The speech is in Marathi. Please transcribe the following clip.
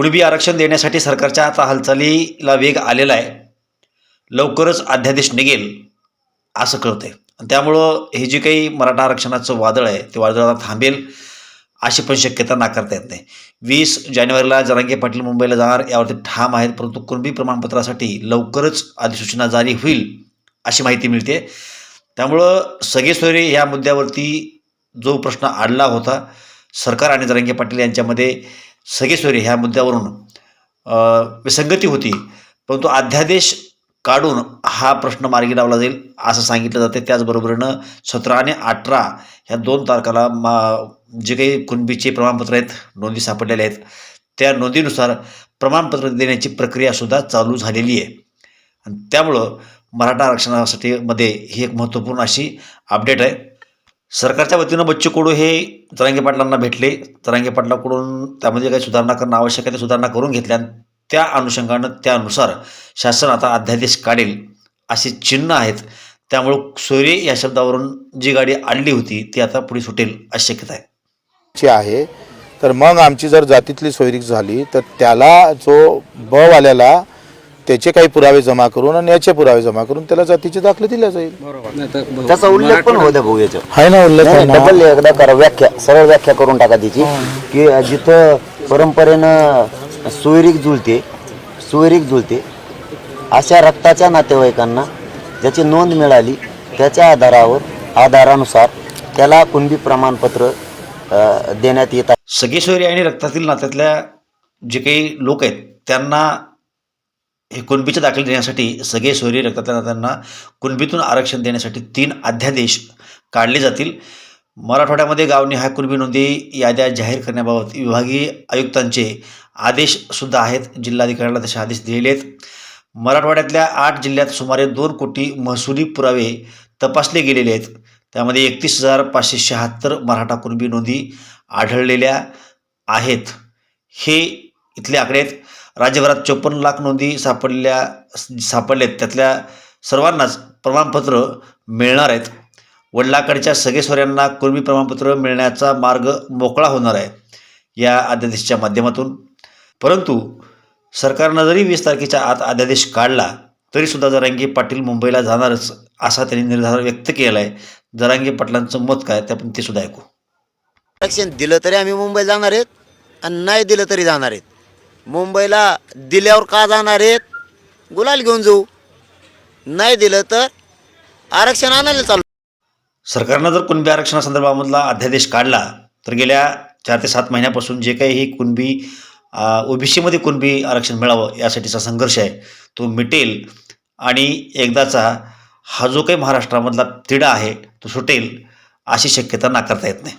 कुणबी आरक्षण देण्यासाठी सरकारच्या आता हालचालीला वेग आलेला आहे. लवकरच अध्यादेश निघेल असं कळतं आहे त्यामुळं हे जे काही मराठा आरक्षणाचं वादळ आहे ते वादळ आता थांबेल अशी पण शक्यता नाकारता येत नाही. वीस जानेवारीला जरांगे पाटील मुंबईला जाणार यावरती ठाम आहेत परंतु कुणबी प्रमाणपत्रासाठी लवकरच अधिसूचना जारी होईल अशी माहिती मिळते. त्यामुळं सगळे सोयरे या मुद्द्यावरती जो प्रश्न आडला होता सरकार आणि जरांगे पाटील यांच्यामध्ये सगेश्वरी ह्या मुद्द्यावरून विसंगती होती. परंतु अध्यादेश काढून हा प्रश्न मार्गी लावला जाईल असं सांगितलं जाते. त्याचबरोबरीनं सतरा आणि अठरा ह्या दोन तारखेला मा जे काही कुणबीचे प्रमाणपत्र आहेत नोंदी सापडलेल्या आहेत. त्या नोंदीनुसार प्रमाणपत्र देण्याची प्रक्रियासुद्धा चालू झालेली आहे. आणि त्यामुळं मराठा आरक्षणासाठी मध्ये ही एक महत्त्वपूर्ण अशी अपडेट आहे. सरकारच्या वतीनं बच्चू कडू हे जरांगे पाटलांना भेटले. जरांगे पाटलाकडून त्यामध्ये काही सुधारणा करणं आवश्यक आहे ते सुधारणा करून घेतल्या आणि त्या अनुषंगानं त्यानुसार शासन आता अध्यादेश काढेल असे चिन्ह आहेत. त्यामुळं सोयरे या शब्दावरून जी गाडी आणली होती ती आता पुढे सुटेल अशी शक्यता आहे. आहे तर मग आमची जर जातीतली सोयरीक झाली तर त्याला जो ब वाल्याला त्याचे काही पुरावे जमा करून आणि याचे पुरावे जमा करून त्याला जातीचे दाखले दिले जाईल. त्याचा उल्लेख पण होऊ द्या भाऊ आहे ना उल्लेख आहे ना? डबल एकदा करा व्याख्या सरळ व्याख्या करून टाका तिची. की जिथं परंपरेनं सोयरीक जुळते सोयरीक जुळते अशा रक्ताच्या नातेवाईकांना ज्याची नोंद मिळाली त्याच्या आधारावर आधारानुसार त्याला कुणबी प्रमाणपत्र अ, देण्यात येत आहे. सगळे सोयरे आणि रक्तातील नात्यातल्या जे काही लोक आहेत त्यांना हे कुणबीचे दाखले देण्यासाठी सगळे सोयरे रक्तातल्या कुणबीतून आरक्षण देण्यासाठी तीन अध्यादेश काढले जातील. मराठवाड्यामध्ये गावनिहाय कुणबी नोंदी याद्या जाहीर करण्याबाबत विभागीय आयुक्तांचे आदेशसुद्धा आहेत. जिल्हाधिकाऱ्यांना तसे आदेश दिलेले आहेत. मराठवाड्यातल्या आठ जिल्ह्यात सुमारे दोन कोटी महसुली पुरावे तपासले गेलेले आहेत. त्यामध्ये एकतीस हजार पाचशे शहात्तर मराठा कुणबी नोंदी आढळलेल्या आहेत. हे इथले आकडे आहेत. राज्यभरात चोपन्न लाख नोंदी सापडल्या सापडलेत. त्यातल्या सर्वांनाच प्रमाणपत्र मिळणार आहेत. वडिलाकडच्या सगळे सोऱ्यांना प्रमाणपत्र मिळण्याचा मार्ग मोकळा होणार आहे या अध्यादेशाच्या माध्यमातून. परंतु सरकारनं जरी वीस तारखेच्या आत अध्यादेश काढला तरीसुद्धा जरांगी पाटील मुंबईला जाणारच असा त्यांनी निर्धार व्यक्त केला आहे जरांगी पाटलांचं मत काय ते आपण ते सुद्धा ऐकू. आरक्षण दिलं तरी आम्ही मुंबई जाणार आहेत आणि नाही दिलं तरी जाणार आहेत. मुंबईला दिल्यावर का जाणार आहेत? गुलाल घेऊन जाऊ. नाही दिलं तर आरक्षण आणायला चालू. सरकारनं जर कुणबी आरक्षणासंदर्भामधला अध्यादेश काढला तर गेल्या चार ते सात महिन्यापासून जे काही ही कुणबी ओबीसीमध्ये कुणबी आरक्षण मिळावं यासाठीचा संघर्ष आहे तो मिटेल. आणि एकदाचा हा जो काही महाराष्ट्रामधला तिढा आहे तो सुटेल अशी शक्यता नाकारता येत नाही.